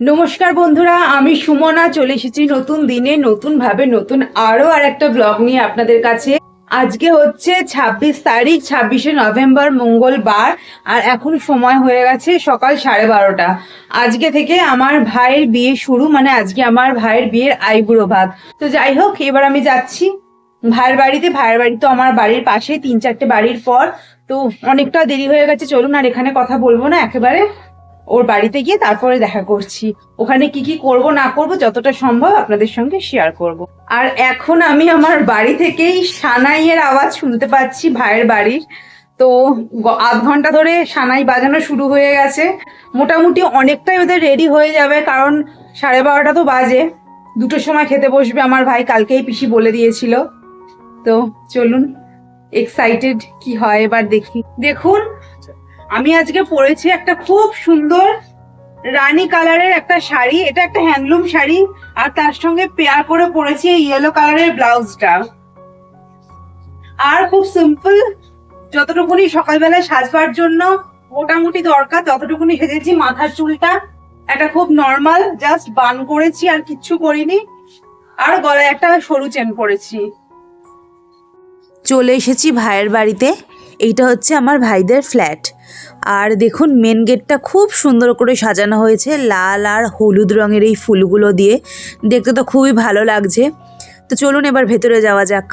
নমস্কার বন্ধুরা, আমি সুমনা, চলে এসেছি নতুন দিনে নতুন ভাবে নতুন আরও আর একটা ব্লগ নিয়ে আপনাদের কাছে। আজকে হচ্ছে ছাব্বিশ তারিখ, ছাব্বিশে নভেম্বর, মঙ্গলবার, আর এখন সময় হয়ে গেছে সকাল সাড়ে বারোটা। আজকে থেকে আমার ভাইয়ের বিয়ে শুরু মানে আজকে আমার ভাইয়ের বিয়ের আইবুড়ো ভাত। তো যাই হোক, এবার আমি যাচ্ছি। ভাইয়ের বাড়িতে, ভাইয়ের বাড়ি তো আমার বাড়ির পাশে তিন চারটে বাড়ির পর। তো অনেকটা দেরি হয়ে গেছে, চলুন আর এখানে কথা বলব না, একেবারে। ওর বাড়িতে গিয়ে তারপরে দেখা করছি। ওখানে কি কি করব, না করব, যতটা সম্ভব আপনাদের সঙ্গে শেয়ার করব। আর এখন আমি আমার বাড়ি থেকেই সানাইয়ের আওয়াজ শুনতে পাচ্ছি ভাইয়ের বাড়ির। তো আধ ঘণ্টা ধরে সানাই বাজানো শুরু হয়ে গেছে। মোটামুটি অনেকটাই ওদের রেডি হয়ে যাবে, কারণ সাড়ে বারোটা তো বাজে। দুটোর সময় খেতে বসবে আমার ভাই, কালকেই পিসি বলে দিয়েছিল। তো চলুন এক্সাইটেড কি হয় এবার দেখি। দেখুন আমি আজকে পরেছি একটা খুব সুন্দর রানী কালারের একটা শাড়ি। এটা একটা হ্যান্ডলুম শাড়ি, আর তার সঙ্গে পেয়ার করে পরেছি ইয়েলো কালারের ব্লাউজটা। আর খুব সিম্পল যতটুকুনি সকালবেলায় সাজবার জন্য মোটামুটি দরকার, ততটুকুনি সেজেছি মাথার চুলটা। একটা খুব নর্মাল জাস্ট বান করেছি আর কিচ্ছু করিনি। আর গলায় একটা সরু চেন পরেছি। চলে এসেছি ভাইয়ের বাড়িতে। এইটা হচ্ছে আমার ভাইদের ফ্ল্যাট। আর দেখুন মেন গেটটা খুব সুন্দর করে সাজানো হয়েছে, লাল আর হলুদ রঙের এই ফুলগুলো দিয়ে। দেখতে তো খুবই ভালো লাগছে। তো চলুন এবার ভেতরে যাওয়া যাক।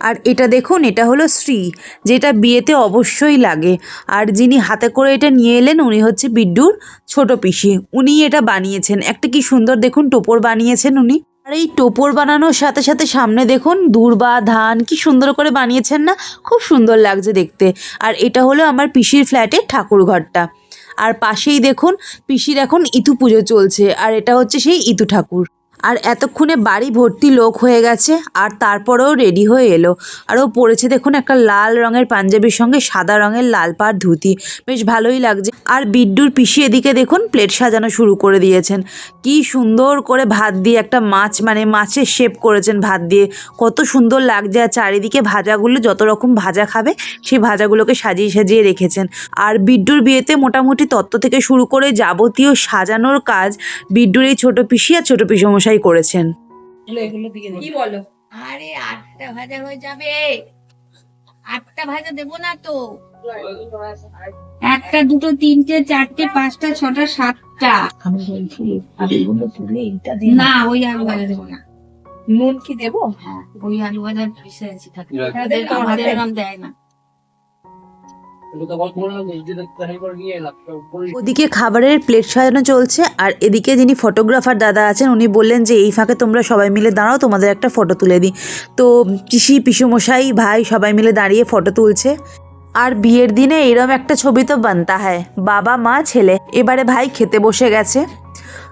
আর এটা দেখুন, এটা হলো শ্রী, যেটা বিয়েতে অবশ্যই লাগে। আর যিনি হাতে করে এটা নিয়ে এলেন, উনি হচ্ছে বিড্ডুর ছোট পিসি। উনি এটা বানিয়েছেন। একটা কি সুন্দর দেখুন, টোপর বানিয়েছেন উনি। আর এই টোপর বানানোর সাথে সাথে সামনে দেখুন, দূর্বা, ধান, কি সুন্দর করে বানিয়েছেন না? খুব সুন্দর লাগছে দেখতে। আর এটা হলো আমার পিসির ফ্ল্যাটের ঠাকুর ঘরটা। আর পাশেই দেখুন, পিসির এখন ইতু পুজো চলছে। আর এটা হচ্ছে সেই ইতু ঠাকুর। আর এতক্ষণে বাড়ি ভর্তি লোক হয়ে গেছে, আর তারপরেও রেডি হয়ে এলো। আর ও পরেছে দেখুন একটা লাল রঙের পাঞ্জাবির সঙ্গে সাদা রঙের লাল পাড় ধুতি। বেশ ভালোই লাগছে। আর বিড্ডুর পিসি এদিকে দেখুন প্লেট সাজানো শুরু করে দিয়েছেন। কি সুন্দর করে ভাত দিয়ে একটা মাছ মানে মাছের শেপ করেছেন ভাত দিয়ে। কত সুন্দর লাগছে। আর চারিদিকে ভাজাগুলো যত রকম ভাজা খাবে, সেই ভাজাগুলোকে সাজিয়ে সাজিয়ে রেখেছেন। আর বিড্ডুর বিয়েতে মোটামুটি তত্ত্ব থেকে শুরু করে যাবতীয় সাজানোর কাজ বিড্ডুর এই ছোটো পিসি আর ছোট পিসমশাই করেছেন। কি বলো? আরে আটটা ভাজা হয়ে যাবে। আটটা ভাজা দেবো না তো। একটা দুটো তিনটে চারটে পাঁচটা ছটা সাতটা। আমি বলছি আলুগুলো তুলে না ওই আলু ভাজা দেবো না। নুন কি দেবো? হ্যাঁ ওই আলু ভাজা থাকে আমাদের দেয় না। ওদিকে খাবারের প্লেট সাজানো চলছে, আর এদিকে যিনি ফটোগ্রাফার দাদা আছেন, উনি বললেন যে, এই ফাঁকে তোমরা সবাই মিলে দাঁড়াও, তোমাদের একটা ফটো তুলে দিই। তো পিসি, পিসুমশাই, ভাই সবাই মিলে দাঁড়িয়ে ফটো তুলছে। আর বিয়ের দিনে এরম একটা ছবি তো বানতা হয়, বাবা, মা, ছেলে। এবারে ভাই খেতে বসে গেছে।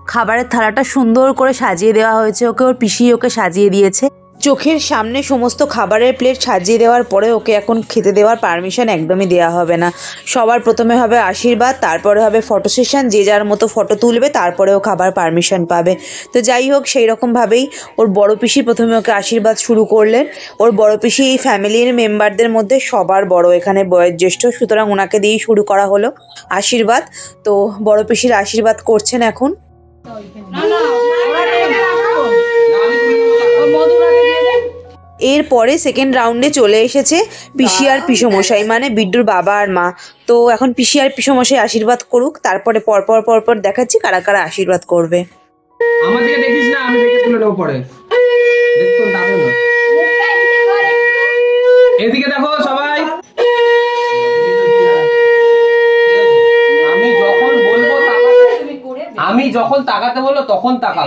খাবারের থালাটা সুন্দর করে সাজিয়ে দেওয়া হয়েছে, ওকে ওর পিসি ওকে সাজিয়ে দিয়েছে। চোখের সামনে সমস্ত খাবারের প্লেট সাজিয়ে দেওয়ার পরে ওকে এখন খেতে দেওয়ার পারমিশন একদমই দেওয়া হবে না। সবার প্রথমে হবে আশীর্বাদ, তারপরে হবে ফটো সেশন যে যার মতো ফটো তুলবে তারপরে ও খাবার পারমিশন পাবে। তো যাই হোক সেই রকমভাবেই ওর বড় পিসি প্রথমে ওকে আশীর্বাদ শুরু করলেন। ওর বড় পিসি এই ফ্যামিলির মেম্বারদের মধ্যে সবার বড়, এখানে বয়োজ্যেষ্ঠ, সুতরাং ওনাকে দিয়েই শুরু করা হলো আশীর্বাদ। তো বড় পিসির আশীর্বাদ করছেন এখন। এরপরে সেকেন্ড রাউন্ডে চলে এসেছে পিসি আর পিসমশাই মানে বিড্ডুর বাবা আর মা। তো এখন পিসি আর পিসমশাই আশীর্বাদ করুক তারপরে পরপর পরপর দেখাচ্ছি কারা কারা আশীর্বাদ করবে। দেখিস না আমি দেখে তুলে নেব পরে। দেখতো দাদু না। এদিকে দেখো সবাই। আমি যখন তাকাতে আমি যখন তাকাতে বলব তখন তাকা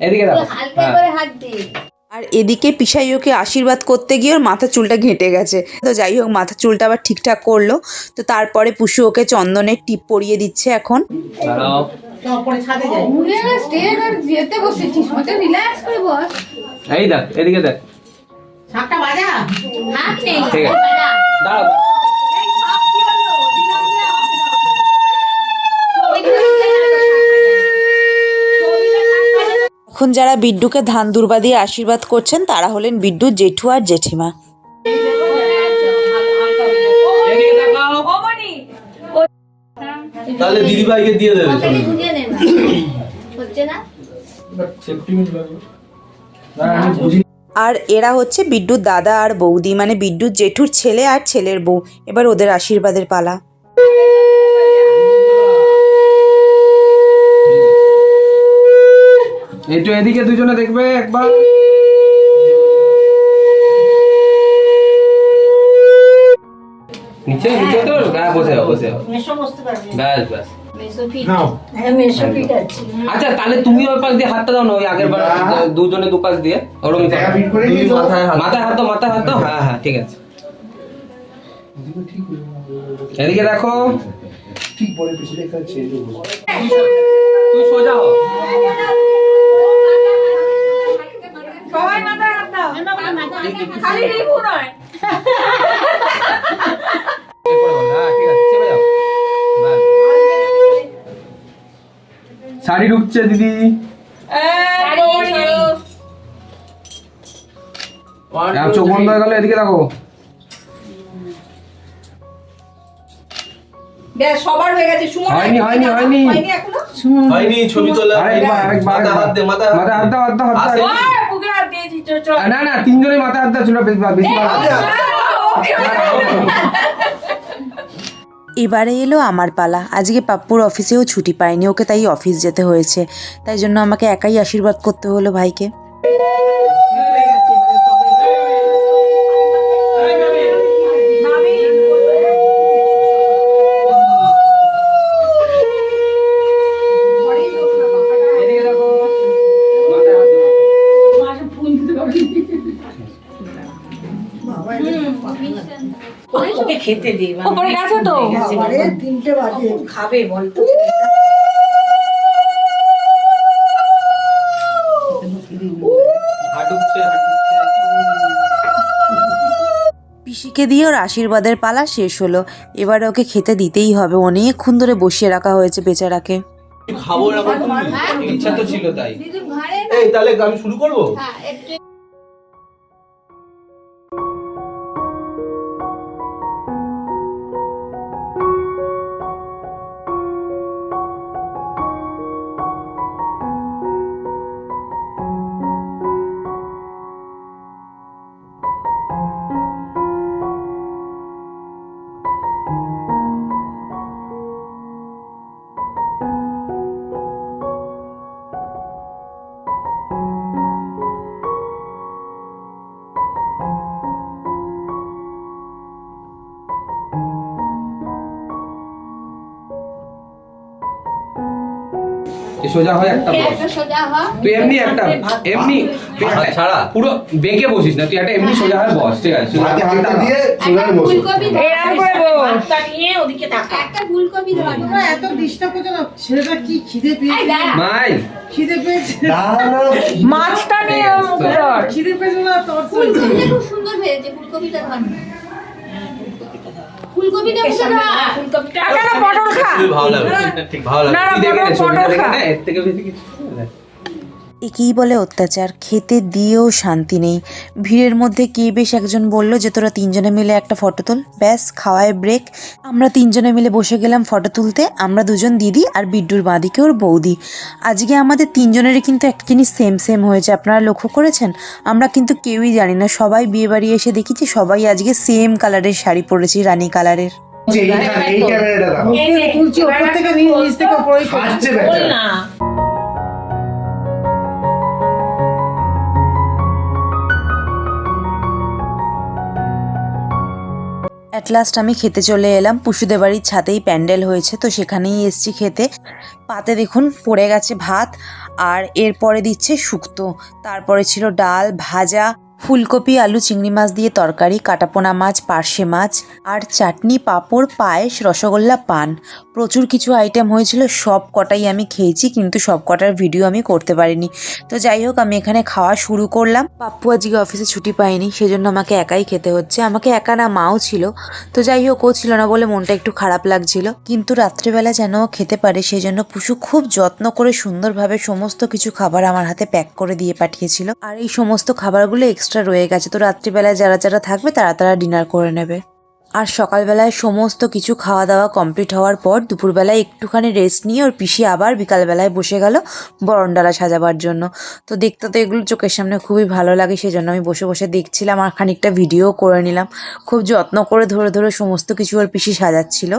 এদিকে দেখো হালকা হ্যাঁ। করে হাত দে। আর এদিকে পিসাই ওকে আশীর্বাদ করতে গিয়ে ওর মাথার চুলটা ঘেঁটে গেছে। তো যাই হোক মাথার চুলটা আবার ঠিকঠাক করল। তো তারপরে পুষু ওকে চন্দনের টিপ পরিয়ে দিচ্ছে এখন। এই দেখ এদিকে দেখ। সাতটা বাজা ঠিক আছে। দাঁড়াও এখন যারা বিড্ডুকে ধান দুর্বা দিয়ে আশীর্বাদ করছেন তারা হলেন বিড্ডুর জেঠু আর জেঠিমা। তাহলে দিদিভাইকে দিয়ে দেবে কথাটি বুঝিয়ে নেন হচ্ছে না? আর এরা হচ্ছে বিড্ডুর দাদা আর বৌদি মানে বিড্ডুর জেঠুর ছেলে আর ছেলের বউ। এবার ওদের আশীর্বাদের পালা। একটু এদিকে দুজনে দেখবে একবার। নিচে নিচে তো? গায়ে বসে যাও, বসে যাও। ব্যাস ব্যাস। মেসোফিট আচ্ছা তাহলে তুমি ওই পাশ দিয়ে হাতটা দাও না ওই আগের বার দুজনে দু পাশ দিয়ে? ওরকম মাথায় হাত দাও। মাথায় হাত দাও হ্যাঁ হ্যাঁ ঠিক আছে। এদিকে দেখো। তুই সোজা হ। সবাই মাথায় হাত দাও। খালি রিপু নয় এরপরে বল, হ্যাঁ ঠিক আছে চেপে যাও ব্যাস। শাড়ি ঢুকছে দিদি চোখ বন্ধ হয়ে গেল এদিকে দেখো। সবার হয়ে গেছে। সুমন হয়নি, হয়নি, হয়নি। হয়নি ছবি তোলা আরেকবার আরেকবার মাথা হাত দে মাথা হাত হাত দাও হাত দাও হাত দাও। না না তিনজনের মাথা হাত ছিল বেশি বেশি এবারে এলো আমার পালা। আজকে পাপ্পুর অফিসেও ছুটি পায়নি ওকে তাই অফিস যেতে হয়েছে। তাই জন্য আমাকে একাই আশীর্বাদ করতে হলো ভাইকে। খেতে দে মানে ওপরে গেছে। তো তিনটে বাজে। খাবে বলতো পিসিকে দিয়ে ওর আশীর্বাদের পালা শেষ হলো। এবার ওকে খেতে দিতেই হবে। অনেকক্ষণ ধরে বসিয়ে রাখা হয়েছে বেচারাকে। খাব না ইচ্ছা তো ছিল তাই। এই তাহলে আমি শুরু করব? সোজা হয় একটা বস। একটা সোজা হ তুই এমনি একটা এমনি হাত একটা- ছাড়া। পুরো বেঁকে বসিস না তুই একটা এমনি সোজা হয় বস ঠিক আছে। সোজা হাতে দাও। দিয়ে চুলায় বসো। ফুলকপি ধর। এরকম করে বস। নিয়ে ওদিকে তাকা। একটা ফুলকপি ধর। তোমরা এত ডিস্টার্ব করছ না ছেলেটা কি খিদে পেয়েছে? মাই। খিদে পেয়েছে? মাছটা নিয়ে। খিদে পেয়েছে না তোর ফুলকপিটা খুব সুন্দর হয়েছে ফুলকপিটা ধর। ফুলকপিটা পটল খা। ভালো লাগবে ঠিক ভালো লাগে। এর থেকে বেশি কিছু। একেই বলে অত্যাচার। খেতে দিয়েও শান্তি নেই। ভিড়ের মধ্যে কে বেশ একজন বলল যে তোরা তিনজনে মিলে একটা ফটো তুল। ব্যাস খাওয়ায় ব্রেক। আমরা তিনজনে মিলে বসে গেলাম ফটো তুলতে। আমরা দুজন দিদি আর বিড্ডুর বাঁদিকে ওর বৌদি। আজকে আমাদের তিনজনেরই কিন্তু একটা জিনিস সেম সেম হয়েছে। আপনারা লক্ষ্য করেছেন? আমরা কিন্তু কেউই জানি না। সবাই বিয়ে বাড়ি এসে দেখি যে সবাই আজকে সেম কালারের শাড়ি পরেছি রানী কালারের এই ক্যামেরাটা ওপর থেকে নিচ নিচ থেকে অ্যাট লাস্ট আমি খেতে চলে এলাম। পুষুদের বাড়ির ছাতেই প্যান্ডেল হয়েছে, তো সেখানেই এসছি খেতে। পাতে দেখুন, পড়ে গেছে ভাত, আর এরপরে দিচ্ছে শুক্তো। তারপরে ছিল ডাল, ভাজা ফুলকপি, আলু, চিংড়ি মাছ দিয়ে তরকারি, কাটাপোনা মাছ, পার্শে মাছ আর চাটনি, পাঁপড়, পায়েস, রসগোল্লা, পান। প্রচুর কিছু আইটেম হয়েছিল, সব কটাই আমি খেয়েছি, কিন্তু সব কটার ভিডিও আমি করতে পারিনি। তো যাই হোক, আমি এখানে খাওয়া শুরু করলাম। পাপ্পু আজকে অফিসে ছুটি পাইনি সেজন্য আমাকে একাই খেতে হচ্ছে। আমাকে একা না, মাও ছিল। তো যাই হোক, ও ছিল না বলে মনটা একটু খারাপ লাগছিল। কিন্তু রাত্রেবেলা যেন খেতে পারে সেই জন্য পুষু খুব যত্ন করে সুন্দরভাবে সমস্ত কিছু খাবার আমার হাতে প্যাক করে দিয়ে পাঠিয়েছিল। আর এই সমস্ত খাবারগুলো এক্সট্রা রয়ে গেছে। তো রাত্রিবেলায় যারা যারা থাকবে, তারা তারা ডিনার করে নেবে। আর সকালবেলায় সমস্ত কিছু খাওয়া দাওয়া কমপ্লিট হওয়ার পর দুপুরবেলায় একটুখানি রেস্ট নিয়ে ওর পিসি আবার বিকালবেলায় বসে গেল বরণডালা সাজাবার জন্য। তো দেখতে তো এগুলো চোখের সামনে খুবই ভালো লাগে সেই জন্য আমি বসে বসে দেখছিলাম আর খানিকটা ভিডিও করে নিলাম। খুব যত্ন করে ধরে ধরে সমস্ত কিছু ওর পিসি সাজাচ্ছিল।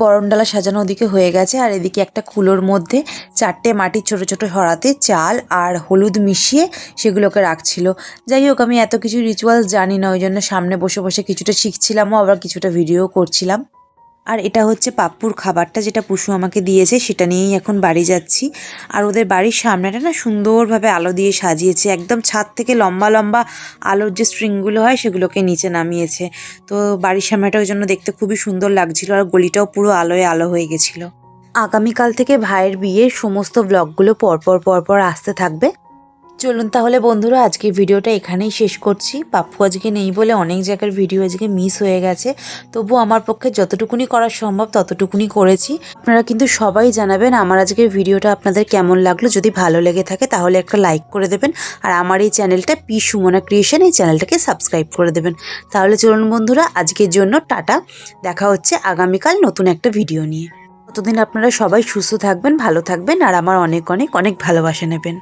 বরণডালা সাজানো ওদিকে হয়ে গেছে, আর এদিকে একটা কুলোর মধ্যে চারটে মাটির ছোট ছোট হরাতে চাল আর হলুদ মিশিয়ে সেগুলোকে রাখছিল। যাই হোক, আমি এত কিছু রিচুয়াল জানি না, ওই জন্য সামনে বসে বসে কিছুটা শিখছিলামও, আবার কিছুটা ভিডিও করছিলাম। আর এটা হচ্ছে পাপ্পুর খাবারটা যেটা পুষু আমাকে দিয়েছে, সেটা নিয়েই এখন বাড়ি যাচ্ছি। আর ওদের বাড়ির সামনেটা না সুন্দরভাবে আলো দিয়ে সাজিয়েছে, একদম ছাদ থেকে লম্বা লম্বা আলোর যে স্ট্রিংগুলো হয় সেগুলোকে নিচে নামিয়েছে। তো বাড়ির সামনেটা ওই জন্য দেখতে খুবই সুন্দর লাগছিল আর গলিটাও পুরো আলোয় আলো হয়ে গেছিল। আগামীকাল থেকে ভাইয়ের বিয়ের সমস্ত ব্লগগুলো পরপর পরপর আসতে থাকবে। চলুন তাহলে বন্ধুরা আজকে ভিডিওটা এখানেই শেষ করছি। পাপ্পু আজকে নেই বলে অনেক জায়গার ভিডিও আজকে মিস হয়ে গেছে। তবু আমার পক্ষে যতটুকুনি করা সম্ভব ততটুকুনি করেছি। আপনারা কিন্তু সবাই জানাবেন আমার আজকের ভিডিওটা আপনাদের কেমন লাগল। যদি ভালো লেগে থাকে তাহলে একটা লাইক করে দেবেন। আর আমার এই চ্যানেলটা পি সুমনা ক্রিয়েশন, এই চ্যানেলটাকে সাবস্ক্রাইব করে দেবেন। তাহলে চলুন বন্ধুরা, আজকের জন্য টাটা। দেখা হচ্ছে আগামীকাল নতুন একটা ভিডিও নিয়ে। ততদিন আপনারা সবাই সুস্থ থাকবেন, ভালো থাকবেন। আর আমার অনেক অনেক অনেক ভালোবাসা নেবেন।